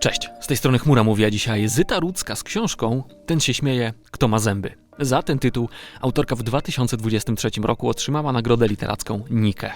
Cześć, z tej strony Chmura mówi, a dzisiaj Zyta Rudzka z książką Ten się śmieje, kto ma zęby. Za ten tytuł autorka w 2023 roku otrzymała nagrodę literacką Nike.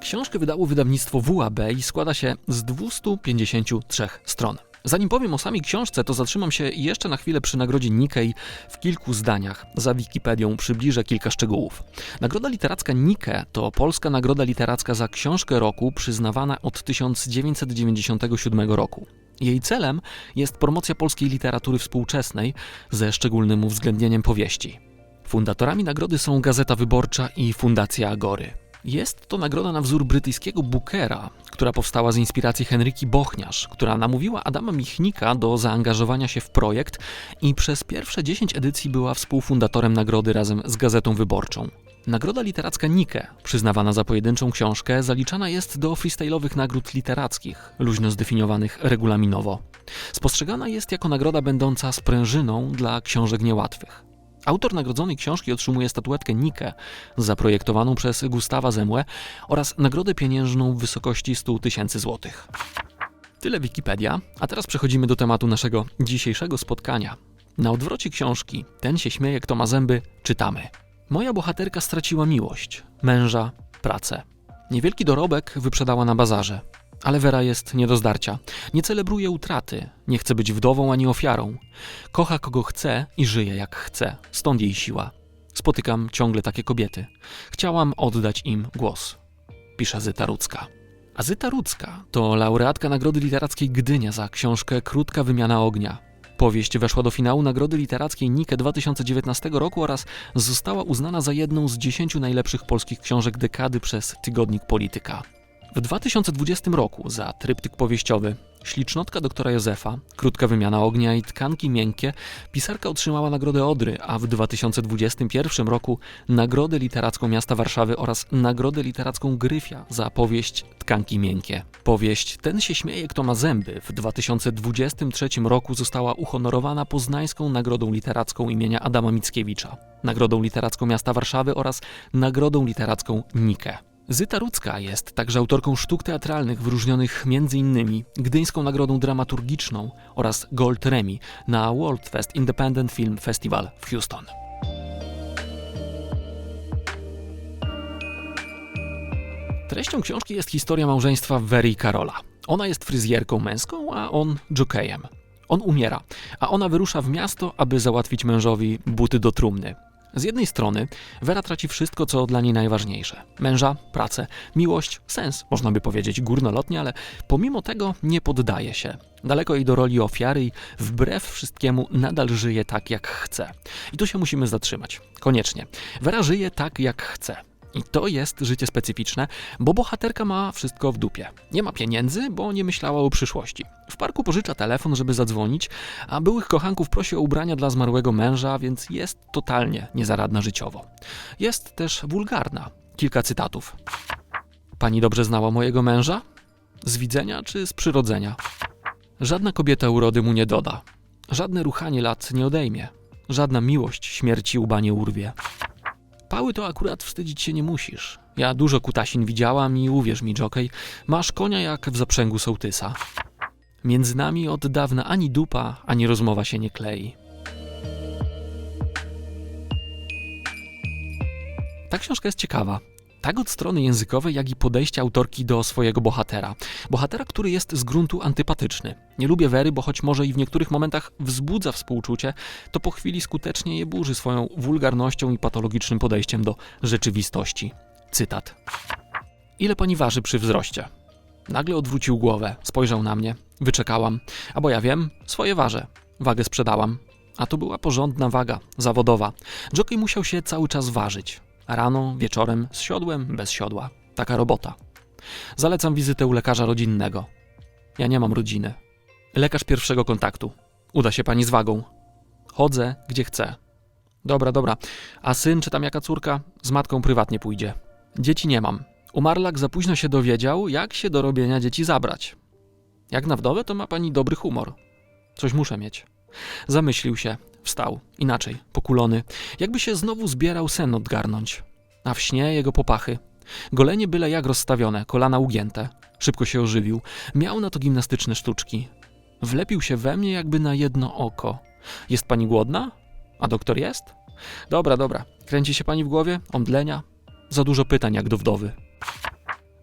Książkę wydało wydawnictwo WAB i składa się z 253 stron. Zanim powiem o samej książce, to zatrzymam się jeszcze na chwilę przy nagrodzie Nikkei w kilku zdaniach. Za Wikipedią przybliżę kilka szczegółów. Nagroda literacka Nike to polska nagroda literacka za książkę roku przyznawana od 1997 roku. Jej celem jest promocja polskiej literatury współczesnej ze szczególnym uwzględnieniem powieści. Fundatorami nagrody są Gazeta Wyborcza i Fundacja Agory. Jest to nagroda na wzór brytyjskiego Bookera, która powstała z inspiracji Henryki Bochniarz, która namówiła Adama Michnika do zaangażowania się w projekt i przez pierwsze 10 edycji była współfundatorem nagrody razem z Gazetą Wyborczą. Nagroda literacka Nike, przyznawana za pojedynczą książkę, zaliczana jest do freestyle'owych nagród literackich, luźno zdefiniowanych regulaminowo. Spostrzegana jest jako nagroda będąca sprężyną dla książek niełatwych. Autor nagrodzonej książki otrzymuje statuetkę Nike, zaprojektowaną przez Gustawa Zemłę oraz nagrodę pieniężną w wysokości 100 tysięcy złotych. Tyle Wikipedia, a teraz przechodzimy do tematu naszego dzisiejszego spotkania. Na odwrocie książki Ten się śmieje, kto ma zęby, czytamy. Moja bohaterka straciła miłość, męża, pracę. Niewielki dorobek wyprzedała na bazarze. Ale Wera jest nie do zdarcia. Nie celebruje utraty, nie chce być wdową ani ofiarą. Kocha kogo chce i żyje jak chce, stąd jej siła. Spotykam ciągle takie kobiety. Chciałam oddać im głos. Pisze Zyta Rudzka. A Zyta Rudzka to laureatka Nagrody Literackiej Gdynia za książkę Krótka wymiana ognia. Powieść weszła do finału Nagrody Literackiej Nike 2019 roku oraz została uznana za jedną z dziesięciu najlepszych polskich książek dekady przez tygodnik Polityka. W 2020 roku za tryptyk powieściowy Ślicznotka doktora Józefa, Krótka wymiana ognia i Tkanki miękkie pisarka otrzymała Nagrodę Odry, a w 2021 roku Nagrodę Literacką Miasta Warszawy oraz Nagrodę Literacką Gryfia za powieść Tkanki miękkie. Powieść Ten się śmieje, kto ma zęby w 2023 roku została uhonorowana Poznańską Nagrodą Literacką imienia Adama Mickiewicza, Nagrodą Literacką Miasta Warszawy oraz Nagrodą Literacką Nike. Zyta Rudzka jest także autorką sztuk teatralnych wyróżnionych m.in. Gdyńską Nagrodą Dramaturgiczną oraz Gold Remi na World Fest Independent Film Festival w Houston. Treścią książki jest historia małżeństwa Wery i Karola. Ona jest fryzjerką męską, a on jokejem. On umiera, a ona wyrusza w miasto, aby załatwić mężowi buty do trumny. Z jednej strony Wera traci wszystko, co dla niej najważniejsze: męża, pracę, miłość, sens, można by powiedzieć górnolotnie, ale pomimo tego nie poddaje się. Daleko jej do roli ofiary i wbrew wszystkiemu nadal żyje tak, jak chce. I tu się musimy zatrzymać. Koniecznie. Wera żyje tak, jak chce. I to jest życie specyficzne, bo bohaterka ma wszystko w dupie. Nie ma pieniędzy, bo nie myślała o przyszłości. W parku pożycza telefon, żeby zadzwonić, a byłych kochanków prosi o ubrania dla zmarłego męża, więc jest totalnie niezaradna życiowo. Jest też wulgarna. Kilka cytatów. Pani dobrze znała mojego męża? Z widzenia czy z przyrodzenia? Żadna kobieta urody mu nie doda. Żadne ruchanie lat nie odejmie. Żadna miłość śmierci łba nie urwie. Pały to akurat wstydzić się nie musisz. Ja dużo kutasin widziałam i uwierz mi, Jockey, masz konia jak w zaprzęgu sołtysa. Między nami od dawna ani dupa, ani rozmowa się nie klei. Ta książka jest ciekawa. Tak od strony językowej, jak i podejścia autorki do swojego bohatera. Bohatera, który jest z gruntu antypatyczny. Nie lubię Wery, bo choć może i w niektórych momentach wzbudza współczucie, to po chwili skutecznie je burzy swoją wulgarnością i patologicznym podejściem do rzeczywistości. Cytat. Ile pani waży przy wzroście? Nagle odwrócił głowę, spojrzał na mnie. Wyczekałam. A bo ja wiem, swoje ważę. Wagę sprzedałam. A to była porządna waga, zawodowa. Jockey musiał się cały czas ważyć. Rano, wieczorem, z siodłem, bez siodła. Taka robota. Zalecam wizytę u lekarza rodzinnego. Ja nie mam rodziny. Lekarz pierwszego kontaktu. Uda się pani z wagą. Chodzę, gdzie chcę. Dobra, dobra. A syn czy tam jaka córka? Z matką prywatnie pójdzie. Dzieci nie mam. Umarlak za późno się dowiedział, jak się do robienia dzieci zabrać. Jak na wdowę, to ma pani dobry humor. Coś muszę mieć. Zamyślił się, wstał, inaczej, pokulony, jakby się znowu zbierał sen odgarnąć. A w śnie jego popachy. Golenie byle jak rozstawione, kolana ugięte. Szybko się ożywił. Miał na to gimnastyczne sztuczki. Wlepił się we mnie jakby na jedno oko. Jest pani głodna? A doktor jest? Dobra, dobra. Kręci się pani w głowie? Omdlenia? Za dużo pytań jak do wdowy.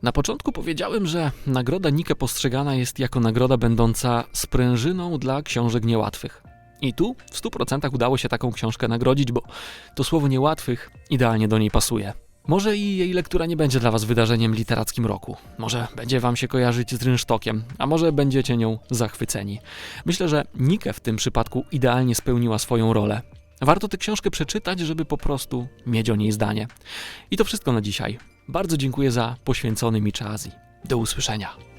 Na początku powiedziałem, że nagroda Nike postrzegana jest jako nagroda będąca sprężyną dla książek niełatwych. I tu w 100% udało się taką książkę nagrodzić, bo to słowo niełatwych idealnie do niej pasuje. Może i jej lektura nie będzie dla Was wydarzeniem literackim roku. Może będzie Wam się kojarzyć z rynsztokiem, a może będziecie nią zachwyceni. Myślę, że Nike w tym przypadku idealnie spełniła swoją rolę. Warto tę książkę przeczytać, żeby po prostu mieć o niej zdanie. I to wszystko na dzisiaj. Bardzo dziękuję za poświęcony mi czas do usłyszenia.